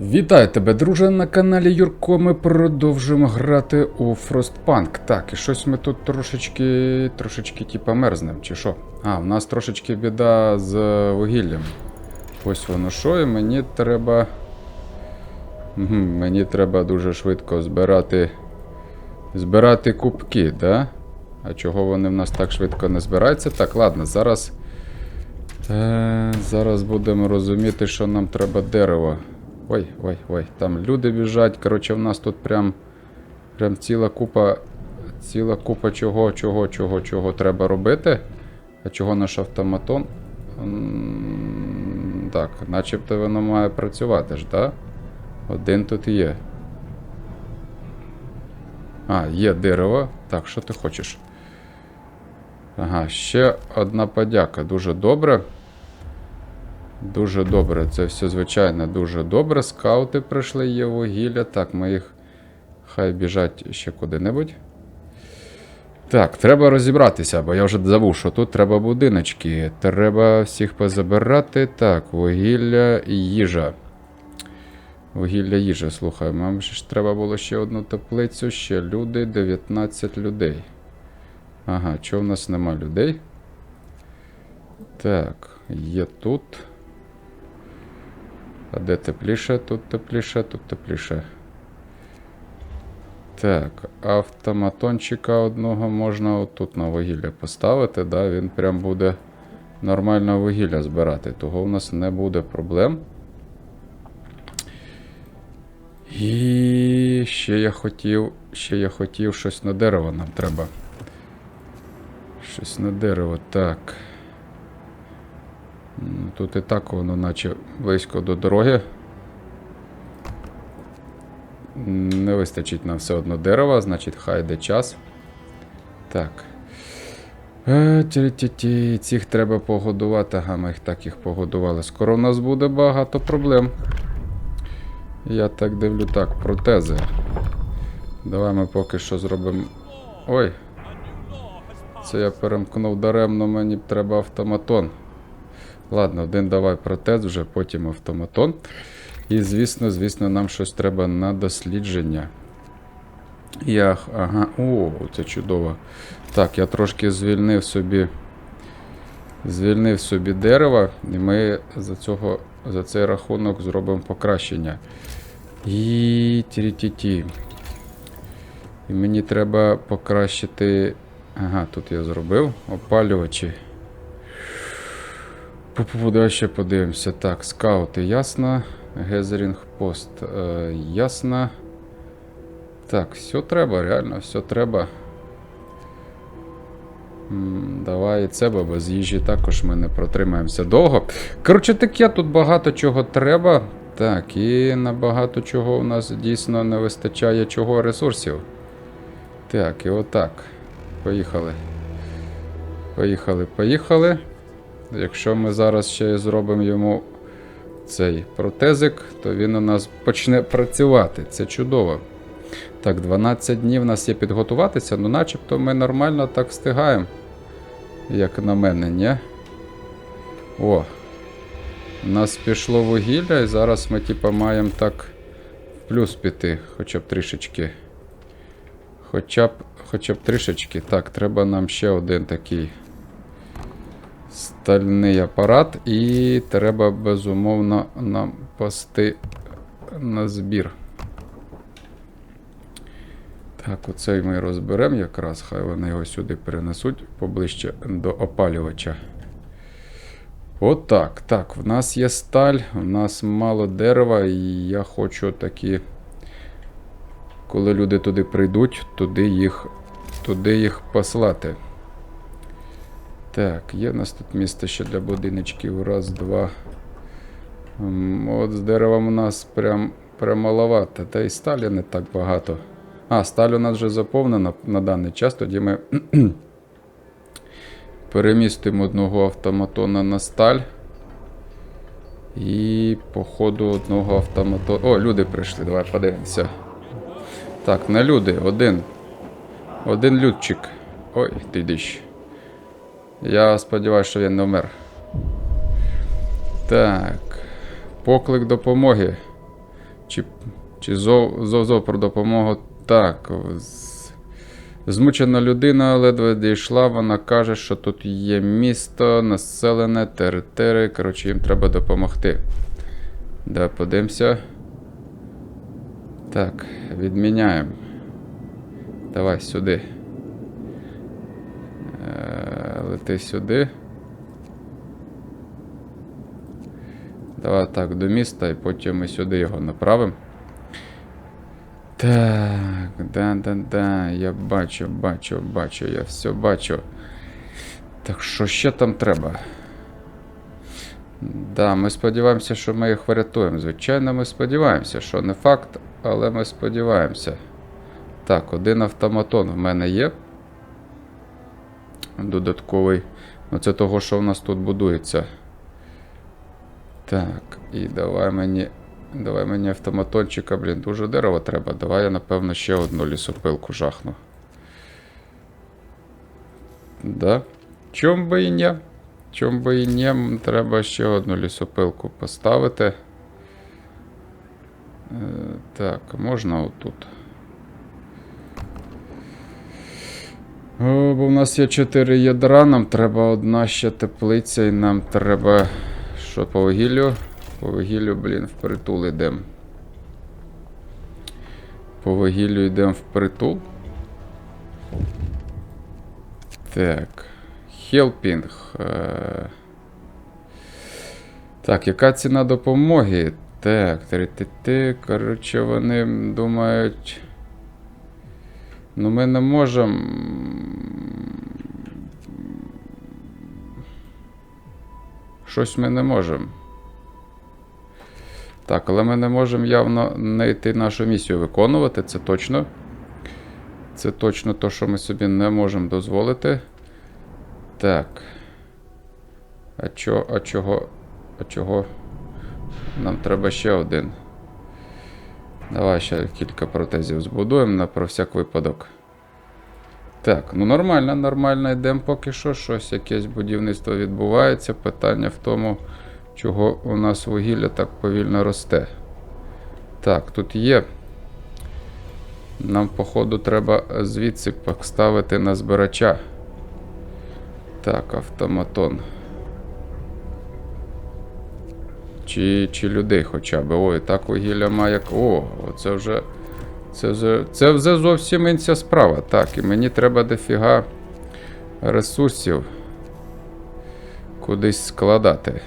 Вітаю тебе, друже, на каналі Юрко. Ми продовжуємо грати у Frostpunk. Так, і щось ми тут трошечки, трошечки типа мерзнем, чи що? А, у нас трошечки біда з вугіллям. Ось воно що, і мені треба. Мені треба дуже швидко збирати. Збирати кубки, да? А чого вони в нас так швидко не збираються? Так, ладно, зараз. Е, зараз будемо розуміти, що нам треба дерево. Ой, ой, ой, там люди біжать. Коротше, в нас тут прям, прям ціла купа. Ціла купа чого, чого, чого, чого треба робити. А чого наш автоматон? Так, начебто воно має працювати ж, так? Один тут є. А, є дерево. Так, що ти хочеш? Ага, ще одна подяка. Дуже добре. Дуже добре. Це все, звичайно, дуже добре. Скаути прийшли, є вугілля. Так, ми їх хай біжать ще куди-небудь. Так, треба розібратися, бо я вже забув, що тут треба будиночки. Треба всіх позабирати. Так, вугілля і їжа. Вугілля їжа, слухай, нам ж треба було ще одну теплицю, ще люди, 19 людей. Ага, чого в нас нема людей? Так, є тут. А де тепліше? Тут тепліше, тут тепліше. Так, автоматончика одного можна отут на вугілля поставити, да, він прям буде нормально вугілля збирати, того в нас не буде проблем. І ще я хотів, ще я хотів щось на дерево нам треба. Щось на дерево, так. Тут і так воно наче близько до дороги. Не вистачить нам все одно дерева, значить хай йде час. Так. Е, Цих треба погодувати. Ага, ми їх так їх погодували. Скоро у нас буде багато проблем. Я так дивлю, так, протези. Давай ми поки що зробимо. Ой. Це я перемкнув даремно, мені треба автоматон. Ладно, один давай протез, вже потім автоматон. І, звісно, звісно, нам щось треба на дослідження. Я, ага, о, це чудово. Так, я трошки звільнив собі. Звільнив собі дерева, і ми за, цього, за цей рахунок зробимо покращення. І ті-ті-ті. І мені треба покращити. Ага, тут я зробив опалювачі. Давай ще подивимося. Так, скаути ясно. Гезерінг пост е, ясно. Так, все треба, реально, все треба. Давай і це, бо без їжі також ми не протримаємося довго. Коротше, таке тут багато чого треба. Так, і на багато чого у нас дійсно не вистачає чого ресурсів. Так, і отак. Поїхали. Поїхали, поїхали. Якщо ми зараз ще зробимо йому цей протезик, то він у нас почне працювати. Це чудово. Так, 12 днів у нас є підготуватися, ну начебто ми нормально так встигаємо. Як на мене, ні? О. У нас пішло вугілля, і зараз ми, типа, маємо так в плюс піти, хоча б трішечки. Хоча б, хоча б трішечки. Так, треба нам ще один такий стальний апарат, і треба безумовно нам пасти на збір. Так, оцей ми розберемо якраз, хай вони його сюди перенесуть поближче до опалювача. Отак. Так, в нас є сталь, в нас мало дерева, і я хочу такі. Коли люди туди прийдуть, туди їх, туди їх послати. Так, є в нас тут місце ще для будиночків. Раз, два. От з деревом у нас прям, маловато. Та й сталі не так багато. А, сталь у нас вже заповнена на даний час. Тоді ми перемістимо одного автоматона на сталь. І по ходу одного автоматона. О, люди прийшли, давай подивимося. Так, не люди, один. Один людчик. Ой, ти дищ. Я сподіваюся, що він не вмер. Так. Поклик допомоги. Чи, чи зов, зов, про допомогу? Так. Змучена людина ледве дійшла, вона каже, що тут є місто, населене, території. Коротше, їм треба допомогти. Давай подивимося. Так, відміняємо. Давай сюди. Е, Лети сюди. Давай так до міста і потім ми сюди його направимо. Так, да-да-да, я бачу, бачу, бачу, я все бачу. Так що ще там треба? Да, ми сподіваємося, що ми їх врятуємо. Звичайно, ми сподіваємося, що не факт, але ми сподіваємося. Так, один автоматон в мене є. Додатковий. Ну, це того, що в нас тут будується. Так, і давай мені. Давай мені автоматончика, блін, дуже дерева треба. Давай я, напевно, ще одну лісопилку жахну. Да? Чом би і ні? Чом би і ні, треба ще одну лісопилку поставити. Е, так, можна отут. О, бо в нас є 4 ядра, нам треба одна ще теплиця, і нам треба. Що по вугіллю? По вугіллю, блін, впритул йдемо. По вугіллю йдемо впритул. Так. Хелпінг. Е... Так, яка ціна допомоги? Так, ти Коротше, вони думають. Ну, ми не можемо. Щось ми не можемо. Так, але ми не можемо явно не йти нашу місію виконувати, це точно. Це точно то, що ми собі не можемо дозволити. Так. А чо, а чого? А чого? Нам треба ще один. Давай ще кілька протезів збудуємо на про всяк випадок. Так, ну нормально, нормально йдемо поки що. Щось якесь будівництво відбувається. Питання в тому, чого у нас вугілля так повільно росте. Так, тут є. Нам, походу, треба звідси поставити на збирача. Так, автоматон. Чи, чи людей хоча б. Ой, так вугілля має. О, це вже. Це вже, це вже зовсім інша справа. Так, і мені треба дофіга ресурсів кудись складати.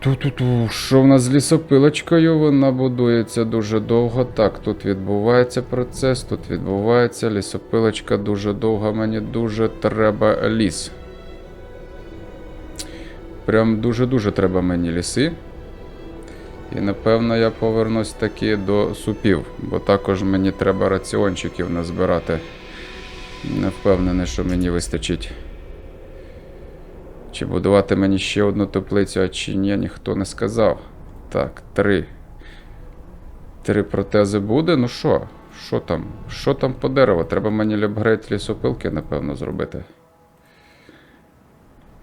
Ту-ту-ту, що в нас з лісопилочкою? Вона будується дуже довго. Так, тут відбувається процес, тут відбувається лісопилочка дуже довго. Мені дуже треба ліс. Прям дуже-дуже треба мені ліси. І напевно я повернусь таки до супів, бо також мені треба раціончиків назбирати. Не впевнений, що мені вистачить. Чи будувати мені ще одну теплицю, а чи ні, ніхто не сказав. Так, три. Три протези буде. Ну що? Що там? Що там по дереву? Треба мені ліпгрейд лісопилки, напевно, зробити.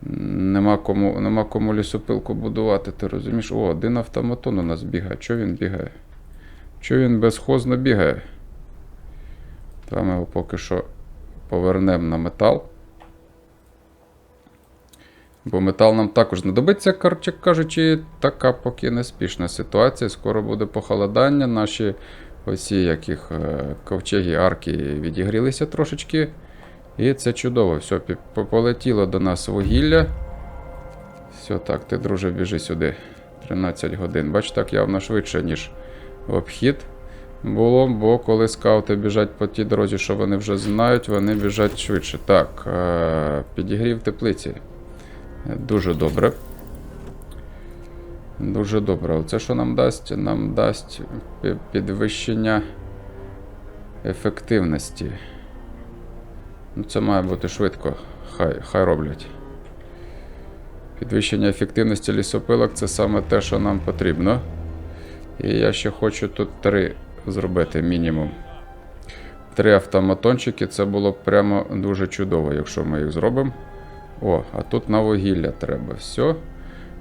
Нема кому, нема кому лісопилку будувати, ти розумієш? О, один автоматон у нас бігає. Чого він бігає? Чого він безхозно бігає? Та ми його поки що повернемо на метал. Бо метал нам також знадобиться, коротше кажучи, така поки неспішна ситуація. Скоро буде похолодання. Наші оці яких е, ковчеги арки відігрілися трошечки. І це чудово. Все, полетіло до нас вугілля. Все, так, ти, друже, біжи сюди. 13 годин. Бач, так явно швидше, ніж обхід було, бо коли скаути біжать по тій дорозі, що вони вже знають, вони біжать швидше. Так, е- підігрів теплиці. Дуже добре. Дуже добре. Оце що нам дасть? Нам дасть підвищення ефективності. Ну, це має бути швидко. Хай, хай роблять. Підвищення ефективності лісопилок це саме те, що нам потрібно. І я ще хочу тут три зробити мінімум. Три автоматончики, це було б прямо дуже чудово, якщо ми їх зробимо. О, а тут на вугілля треба. Все.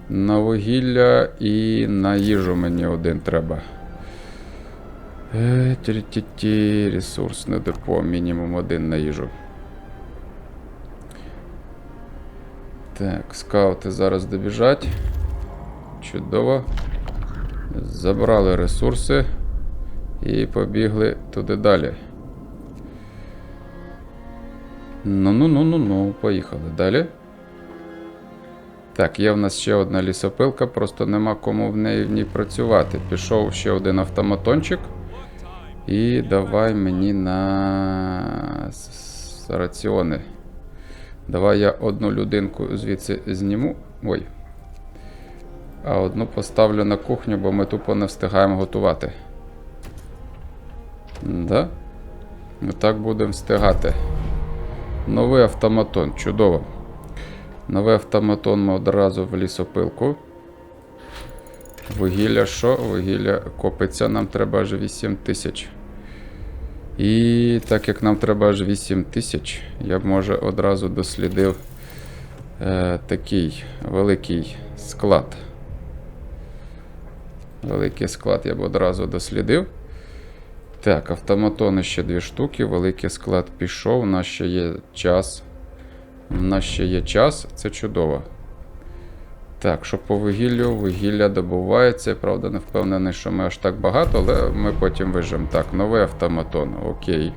На вугілля і на їжу мені один треба. Е, ті-ті-ті, ресурсне депо, мінімум один на їжу. Так, скаути зараз добіжать. Чудово. Забрали ресурси і побігли туди далі. Ну-ну-ну-ну-ну, поїхали далі. Так, є в нас ще одна лісопилка, просто нема кому в неї в ній працювати. Пішов ще один автоматончик. І давай мені на раціони. Давай я одну людинку звідси зніму. Ой. А одну поставлю на кухню, бо ми тупо не встигаємо готувати. Да? Ми так будемо встигати. Новий автоматон, чудово. Новий автоматон ми одразу в лісопилку. Вугілля що? Вугілля копиться, нам треба аж 8 тисяч. І так як нам треба аж 8 тисяч, я б може одразу дослідив е, такий великий склад. Великий склад я б одразу дослідив. Так, автоматони ще дві штуки, великий склад пішов, у нас ще є час. У нас ще є час, це чудово. Так, що по вугіллю, вугілля добувається. Правда, не впевнений, що ми аж так багато, але ми потім вижимо. Так, новий автоматон, окей.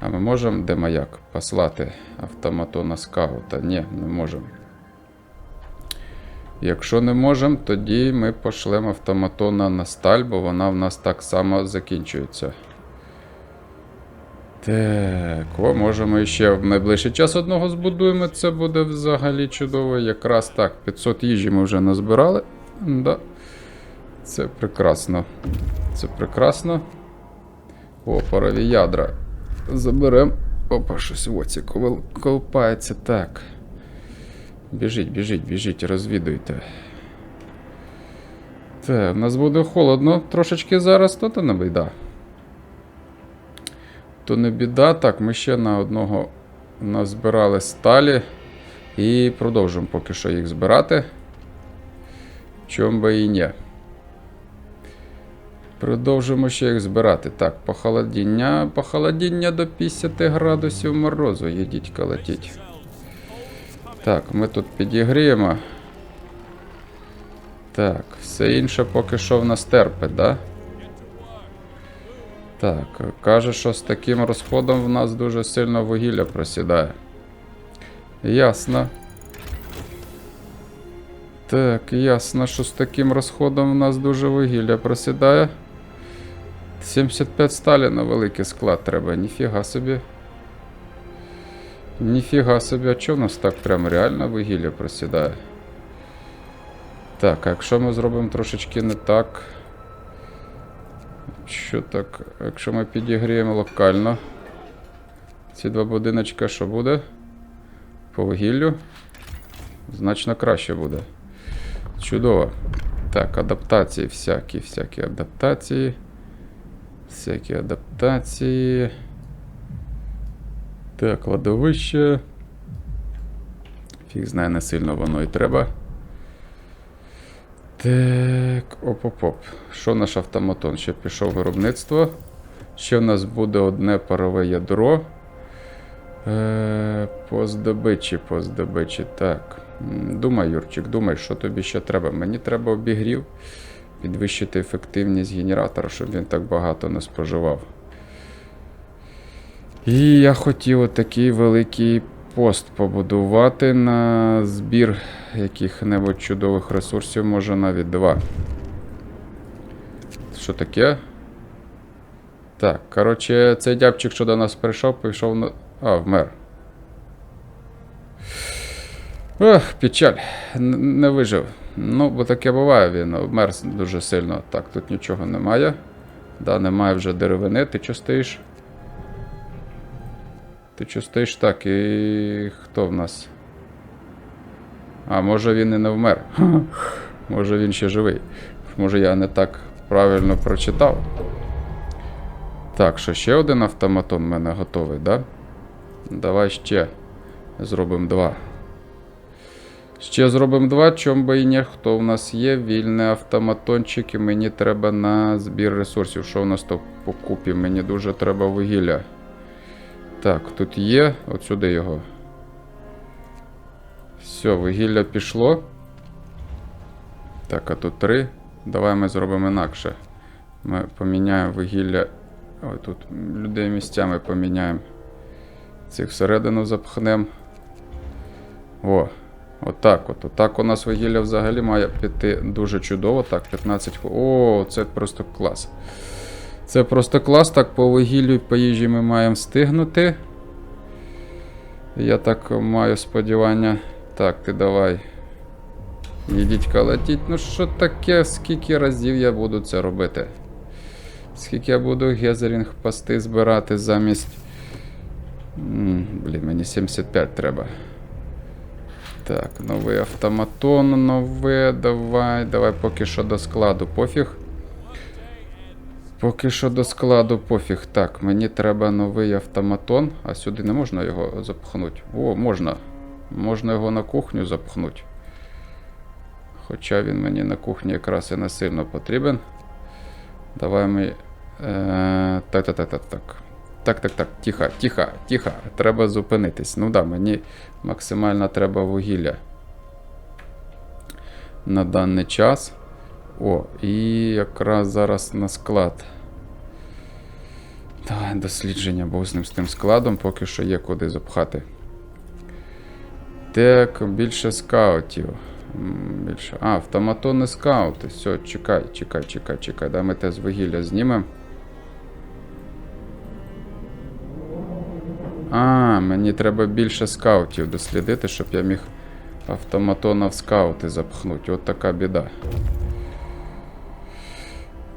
А ми можемо де маяк? Послати автоматона скаута? Ні, не можемо. Якщо не можемо, тоді ми пошлемо автоматона на сталь, бо вона в нас так само закінчується. Так, о, можемо ще в найближчий час одного збудуємо. Це буде взагалі чудово. Якраз так, 500 їжі ми вже назбирали. Да. Це прекрасно. Це прекрасно. О, парові ядра. Заберемо. Опа, щось в оці колпається. Так. Біжіть, біжіть, біжіть, розвідуйте. Так, в нас буде холодно трошечки зараз, то то не біда. То не біда. Так, ми ще на одного назбирали сталі. І продовжимо поки що їх збирати. Чом би і ні. Продовжимо ще їх збирати. Так, похолодіння. Похолодіння до 50 градусів морозу. Їдіть колотіть. Так, ми тут підігріємо. Так, все інше поки що в нас терпить, да? Так, каже, що з таким розходом в нас дуже сильно вугілля просідає. Ясно. Так, ясно, що з таким розходом в нас дуже вугілля просідає. 75 сталі на великий склад треба, ніфіга собі. Ніфіга собі, а чого в нас так прям реально вугілля просідає? Так, а якщо ми зробимо трошечки не так. Що так, якщо ми підігріємо локально. Ці два будиночка що буде? По вугіллю? Значно краще буде. Чудово. Так, адаптації всякі, всякі адаптації. Всякі адаптації. Так, кладовище. Фіг знає, не сильно воно і треба. Так, оп-оп-оп. Що наш автоматон? Ще пішов виробництво. Ще в нас буде одне парове ядро. Е, по здобичі, по здобичі. Так. Думай, Юрчик, думай, що тобі ще треба. Мені треба обігрів. Підвищити ефективність генератора, щоб він так багато не споживав. І я хотів отакий великий пост побудувати на збір яких-небудь чудових ресурсів, може навіть два. Що таке? Так, коротше, цей дябчик, що до нас прийшов, пішов на. А, вмер. Ох, печаль. Не вижив. Ну, бо таке буває, він вмер дуже сильно. Так, тут нічого немає. Да, немає вже деревини, ти чо стоїш? Ти чо стоїш так, і хто в нас? А, може він і не вмер. Може він ще живий. Може я не так правильно прочитав. Так, що ще один автоматон в мене готовий, да? Давай ще зробимо два. Ще зробимо два, чом би і ні. Хто в нас є? Вільний автоматончик, і мені треба на збір ресурсів. Що в нас то по купі? Мені дуже треба вугілля. Так, тут є. От сюди його. Все, вугілля пішло. Так, а тут три. Давай ми зробимо інакше. Ми поміняємо вугілля. Ой, тут людей місцями поміняємо. Цих всередину запхнемо. О, отак от. Отак у нас вугілля взагалі має піти дуже чудово. Так, 15 хвилин. О, це просто клас. Це просто клас. Так, по вугіллю і по їжі ми маємо встигнути. Я так маю сподівання. Так, ти давай. Їдіть калатіть. Ну що таке, скільки разів я буду це робити? Скільки я буду гезерінг пасти збирати замість. Блін, мені 75 треба. Так, новий автоматон, нове, давай, давай поки що до складу пофіг. Поки що до складу пофіг. Так, мені треба новий автоматон, а сюди не можна його запхнути. О, можна. Можна його на кухню запхнути. Хоча він мені на кухні якраз і не сильно потрібен. Давай ми. Е, так, так, так, так, так. Так, так, так, тихо, тихо, тихо. Треба зупинитись. Ну да, мені максимально треба вугілля. На даний час. О, і якраз зараз на склад. Давай дослідження, бо з ним з тим складом поки що є куди запхати. Так, більше скаутів. Більше. А, автоматонні скаути. Все, чекай, чекай, чекай, чекай. Дай ми те з вугілля знімемо. А, мені треба більше скаутів дослідити, щоб я міг автоматона в скаути запхнути. От така біда.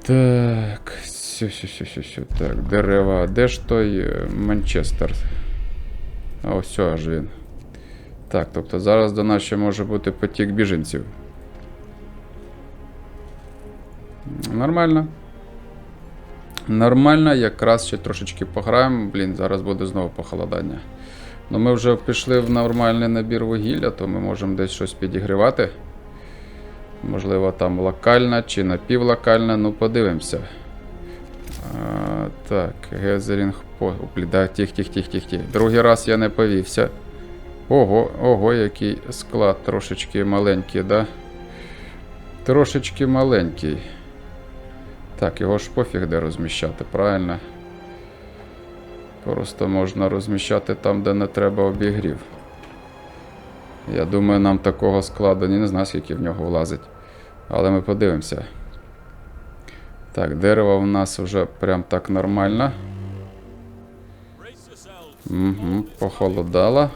Так, сю, сю, сю, сю, сю. Так, дерева. Де ж той е, Манчестер? А ось аж він. Так, тобто зараз до нас ще може бути потік біженців. Нормально. Нормально, якраз ще трошечки пограємо. Блін, зараз буде знову похолодання. Ну ми вже пішли в нормальний набір вугілля, то ми можемо десь щось підігрівати. Можливо, там локальна чи напівлокальна, ну подивимося. А, так, гезерінг по. Да, тих, тих, тих, тих, тих. Другий раз я не повівся. Ого, ого, який склад трошечки маленький, да? Трошечки маленький. Так, його ж пофіг де розміщати, правильно? Просто можна розміщати там, де не треба обігрів. Я думаю, нам такого складу не знаю, скільки в нього влазить. Але ми подивимося. Так, дерево в нас вже прям так нормально. Угу, похолодало.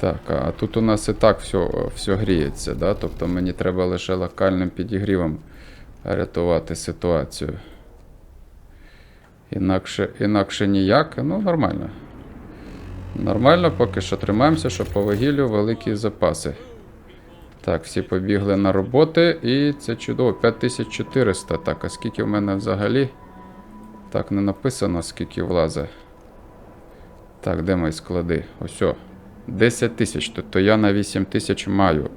Так, а тут у нас і так все, все гріється, да? тобто мені треба лише локальним підігрівом рятувати ситуацію. Інакше, інакше ніяк, ну нормально. Нормально, поки що тримаємося, що по вугіллю великі запаси. Так, всі побігли на роботи, і це чудово. 5400. Так, а скільки в мене взагалі? Так, не написано, скільки влазить. Так, де мої склади? Ось. о. 10 тисяч. Тобто я на 8 тисяч маю.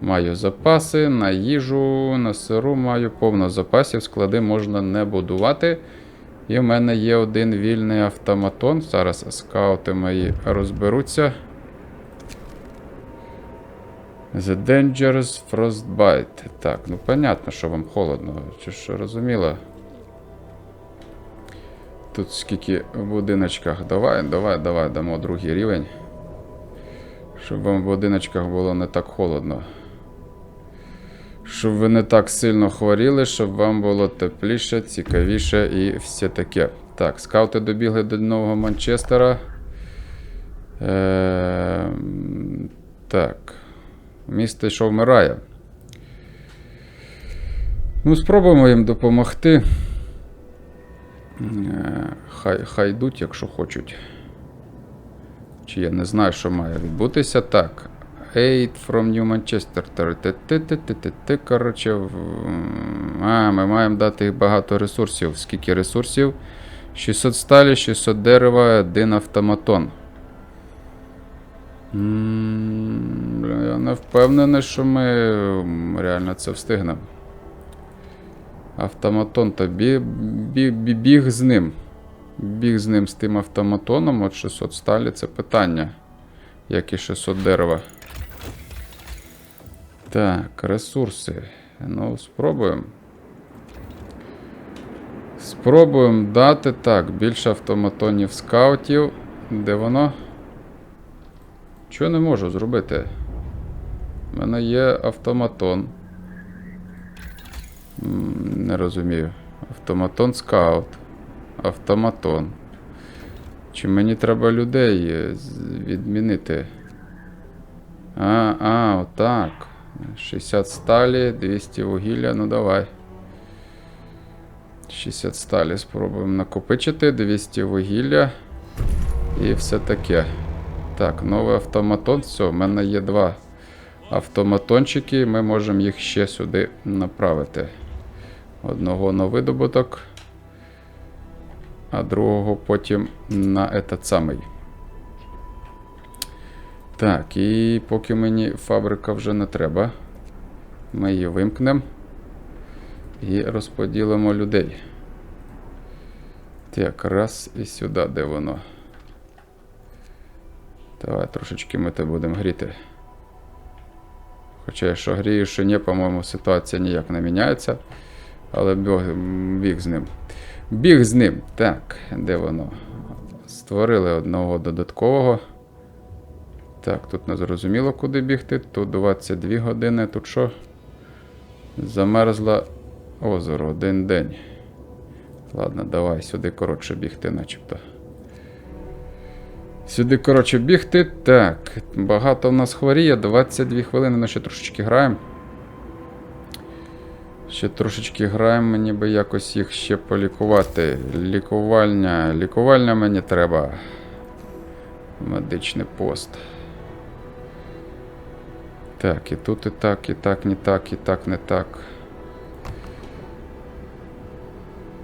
Маю запаси, на їжу, на сиру маю повно запасів, склади можна не будувати. І в мене є один вільний автоматон. Зараз скаути мої розберуться. The Dangerous Frostbite. Так, ну понятно, що вам холодно. Чи ж розуміло? Тут скільки в будиночках. Давай, давай, давай, дамо другий рівень. Щоб вам в будиночках було не так холодно. Щоб ви не так сильно хворіли, щоб вам було тепліше, цікавіше і все таке. Так, скаути добігли до нового Манчестера. Е, так. Місто що вмирає. Ну, спробуємо їм допомогти. Е, Хай, хай йдуть, якщо хочуть. Чи я не знаю, що має відбутися. Так. Aid from New Manchester. Коротше. А, ми маємо дати багато ресурсів. Скільки ресурсів? 600 сталі, 600 дерева, один автоматон. Бля, Я не впевнений, що ми реально це встигнемо. Автоматон та бі, бі, бі, біг з ним. Біг з ним з тим автоматоном. От 600 сталі це питання. Як і 600 дерева. Так, ресурси. Ну, спробуємо. Спробуємо дати так. Більше автоматонів скаутів. Де воно? Чого не можу зробити? У мене є автоматон. Не розумію. Автоматон скаут. Автоматон. Чи мені треба людей е, відмінити? А, а, отак. 60 сталі, 200 вугілля, ну давай. 60 сталі спробуємо накопичити, 200 вугілля. І все таке. Так, новий автоматон. Все, в мене є два автоматончики. Ми можемо їх ще сюди направити. Одного на видобуток, а другого потім на этот самий. Так, і поки мені фабрика вже не треба, ми її вимкнемо і розподілимо людей. Так, раз і сюди, де воно. Давай трошечки ми те будемо гріти. Хоча я що грію, що ні, по-моєму, ситуація ніяк не міняється. Але біг з ним. Біг з ним. Так, де воно? Створили одного додаткового. Так, тут не зрозуміло, куди бігти. Тут 22 години. Тут що? Замерзло озеро один день. Ладно, давай сюди коротше бігти, начебто. Сюди, коротше, бігти. Так, багато в нас хворіє, 22 хвилини, ну ще трошечки граємо. Ще трошечки граємо, мені би якось їх ще полікувати. Лікувальня. Лікувальня мені треба. Медичний пост. Так, і тут і так, і так, не так, і так, не так.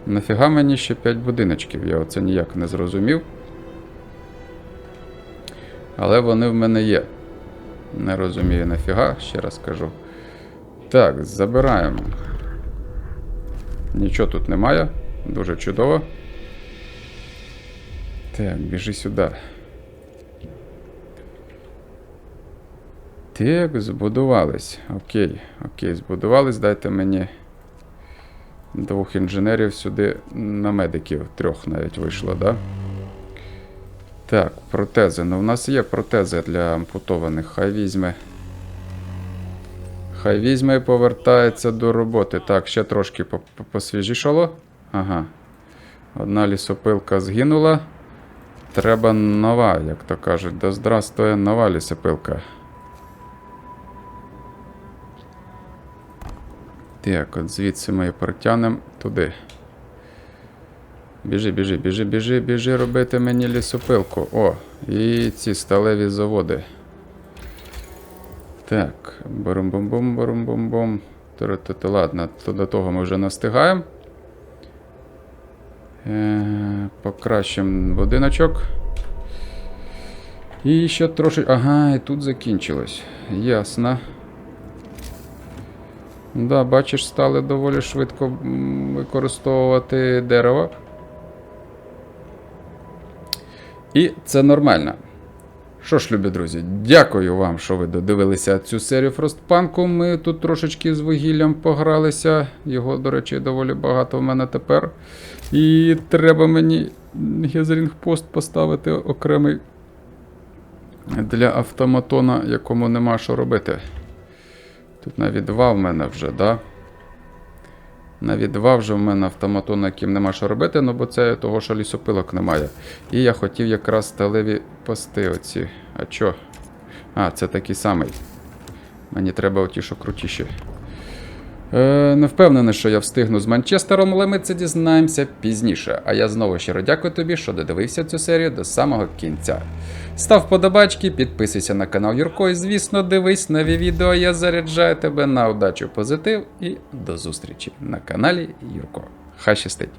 Нафіга мені ще 5 будиночків, я оце ніяк не зрозумів. Але вони в мене є. Не розумію нафіга, ще раз кажу. Так, забираємо. Нічого тут немає. Дуже чудово. Так, біжи сюди. Так, збудувались. Окей, окей, збудувались. Дайте мені двох інженерів сюди на медиків. Трьох навіть вийшло, да? Так, протези. Ну, в нас є протези для ампутованих. Хай візьме. Хай візьме і повертається до роботи. Так, ще трошки по- по- посвіжішало. Ага. Одна лісопилка згинула. Треба нова, як то кажуть. Да здравствує нова лісопилка. Так, от звідси ми протягнемо туди. Біжи, біжи, біжи, біжи, біжи робити мені лісопилку. О, і ці сталеві заводи. Так, барум-бум-бум, барум-бум-бум. Ту-ру-ту-ту. Ладно, то до того ми вже не встигаємо. Е, покращимо будиночок. І ще трошки. Ага, і тут закінчилось. Ясно. Да, бачиш, стали доволі швидко використовувати дерево. І це нормально. Що ж, любі друзі, дякую вам, що ви додивилися цю серію Фростпанку. Ми тут трошечки з вугіллям погралися. Його, до речі, доволі багато в мене тепер. І треба мені Гезерінг-пост поставити окремий для автоматона, якому нема що робити. Тут навіть два в мене вже, да? Навіть два вже в мене автоматон, яким нема що робити, ну бо це того, що лісопилок немає. І я хотів якраз сталеві пости оці. А чо? А, це такий самий. Мені треба оті, що крутіші. Е, не впевнений, що я встигну з Манчестером, але ми це дізнаємося пізніше. А я знову щиро дякую тобі, що додивився цю серію до самого кінця. Став подобачки, підписуйся на канал Юрко і, звісно, дивись нові відео. Я заряджаю тебе на удачу позитив і до зустрічі на каналі Юрко. Хай щастить!